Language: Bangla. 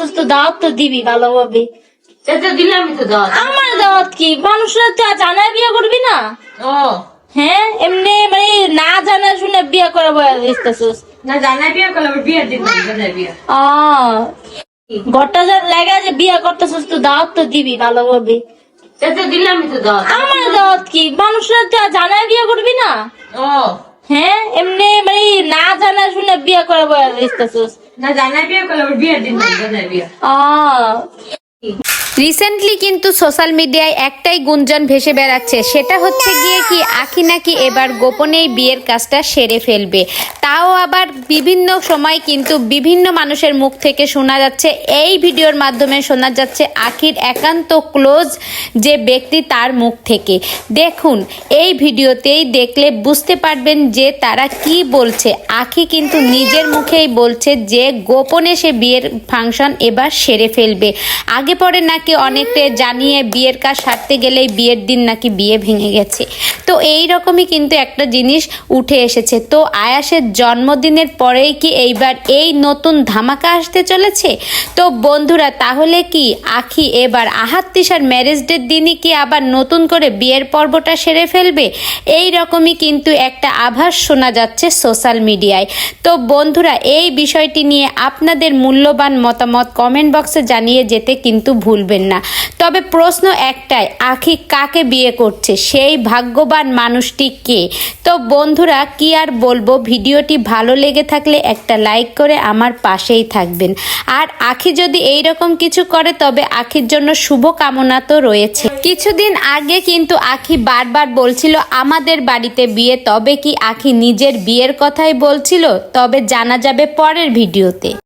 করতেছিস তো দাওয়াত তো দিবি ভালোভাবে তো দাওয়াত। আমার দাওয়াত কি? মানুষরা তো জানায় বিয়ে করবি না? ও। হ্যাঁ এমনি মানে না জানা শুনে বিয়ে করে বয়ে দিতেছিস না জানাই বিয়ে করলে আমার বিয়ের বিয়ে। আহ ঘরটা যা লাগা যে বিয়ে করতেছিস তো দাওয়াত তো দিবি ভালোভাবে চাচা দিলামই তো দাওয়াত। আমার দাওয়াত কি? মানুষরা তো জানায় বিয়ে করবি না? ও। হ্যাঁ এমনি মানে না জানা শুনে বিয়ে করে বয়ে দিতেছিস রিসেন্টলি কিন্তু সোশ্যাল মিডিয়ায় একটাই গুঞ্জন ভেসে বেড়াচ্ছে, সেটা হচ্ছে গিয়ে কি আখি নাকি এবার গোপনেই বিয়ের কাজটা সেরে ফেলবে। তাও আবার বিভিন্ন সময় কিন্তু বিভিন্ন মানুষের মুখ থেকে শোনা যাচ্ছে। এই ভিডিওর মাধ্যমে শোনা যাচ্ছে আখির একান্ত ক্লোজ যে ব্যক্তি তার মুখ থেকে। দেখুন, এই ভিডিওতেই দেখলে বুঝতে পারবেন যে তারা কি বলছে। আখি কিন্তু নিজের মুখেই বলছে যে গোপনে সে বিয়ের ফাংশন এবার সেরে ফেলবে। আগে পরে নাকি অনেকে জানিয়ে বিয়ের কাজ সারতে গেলেই বিয়ের দিন নাকি বিয়ে ভেঙে গেছে। তো এই রকমই কিন্তু একটা জিনিস উঠে এসেছে। তো আয়াসের জন্মদিনের পরেই কি এইবার এই নতুন ধামাকা আসতে চলেছে? তো বন্ধুরা, তাহলে কি আখি এবার আহাত তিশার ম্যারেজ ডের দিনই কি আবার নতুন করে বিয়ের পর্বটা সেরে ফেলবে? এই রকমই কিন্তু একটা আভাস শোনা যাচ্ছে সোশ্যাল মিডিয়ায় তো বন্ধুরা, এই বিষয়টি নিয়ে আপনাদের মূল্যবান মতামত কমেন্ট বক্সে জানিয়ে যেতে কিন্তু ভুলবেন না। তবে প্রশ্ন একটাই, আখি কাকে বিয়ে করছে? সেই ভাগ্যবান মানুষটি কে? তো বন্ধুরা, কি আর বলব? ভিডিওটি ভালো লেগে থাকলে একটা লাইক করে আমার পাশেই থাকবেন। আর আখি যদি এই রকম কিছু করে, তবে আখির জন্য শুভ কামনা তো রয়েছে। কিছুদিন আগে কিন্তু আখি বারবার বলছিল, আমাদের বাড়িতে বিয়ে, তবে কি আখি নিজের বিয়ের কথাই বলছিল? তবে জানা যাবে পরের ভিডিওতে।